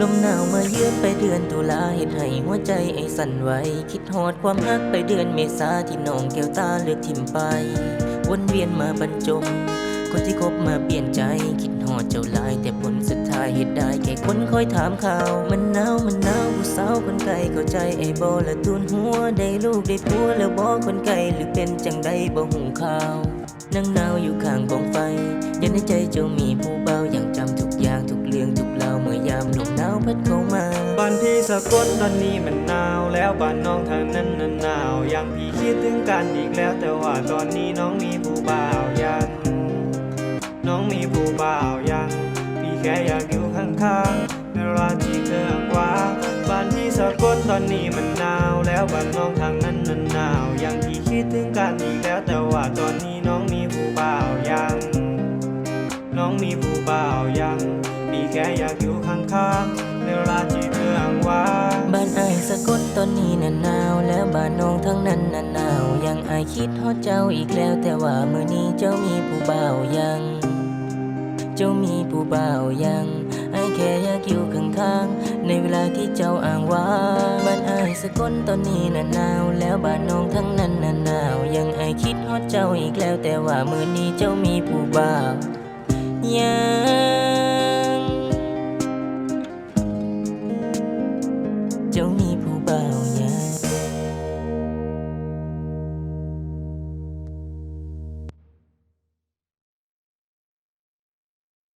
ลมหนาวมาเยือนไปเดือนตุลาเห็นให้หัวใจไอ้สั่นไหวคิดฮอดความรักไปเดือนเมษาที่น้องแก้วตาเลือกทิมไป วนเวียนมาบรรจงคนที่คบมาเปลี่ยนใจ คิดฮอดเจ้าลายแต่ผลสุดท้ายเหตุได้แค่คนคอยถามข่าว มันหนาวมันหนาวผู้สาวคนไกลเข้าใจไอ้บอละตูนหัวได้ลูกได้ผัวแล้วบอคนไกลหรือเป็นจังใดบ่หุงข้าวนั่งหนาวอยู่ข้างกองไฟยันในใจเจ้ามีผู้ รื่องทุกเมื่อยามลมหนาวพัดเข้ามาบ้านพี่สะกลตอนนี้มันหนาวแล้วบ้านน้องทางนั้นน่ะหนาวยังพี่คิดถึงกันอีกแล้วแต่ว่าตอนนี้น้องมีผู้บ่าวยัง น้องมีผู้บ่าวยัง พี่แค่อยากอยู่ข้างๆในเวลาที่เธอว่างบ้านพี่สะกลตอนนี้มันหนาวแล้วบ้านน้องทางนั้นน่ะหนาวยังพี่คิดถึงกันอีกแล้วแต่ว่าตอนนี้น้องมีผู้บ่าวยัง น้องมีผู้บ่าวยัง แค่อยากอยู่ข้างๆในเวลาที่เธอว่างบ้านไอายสะกดตอนนี้น่ะหนาวแล้วบ้านน้องทั้งนั้นน่ะหนาวยังไอคิดฮอดเจ้าอีกแล้ว แต่ว่ามื้อนี้เจ้ามีผู้บ่าวยัง เจ้ามีผู้บ่าวยังไอแค่อยากอยู่ข้างๆในเวลาที่เจ้าอ้างว่าบ้านไอสะกดตอนนี้น่ะหนาวแล้วบ้านน้องทั้งนั้นน่ะหนาวยังไอคิดฮอดเจ้าอีกแล้ว แต่ว่ามื้อนี้เจ้ามีผู้บ่าวยัง 就弥补吧。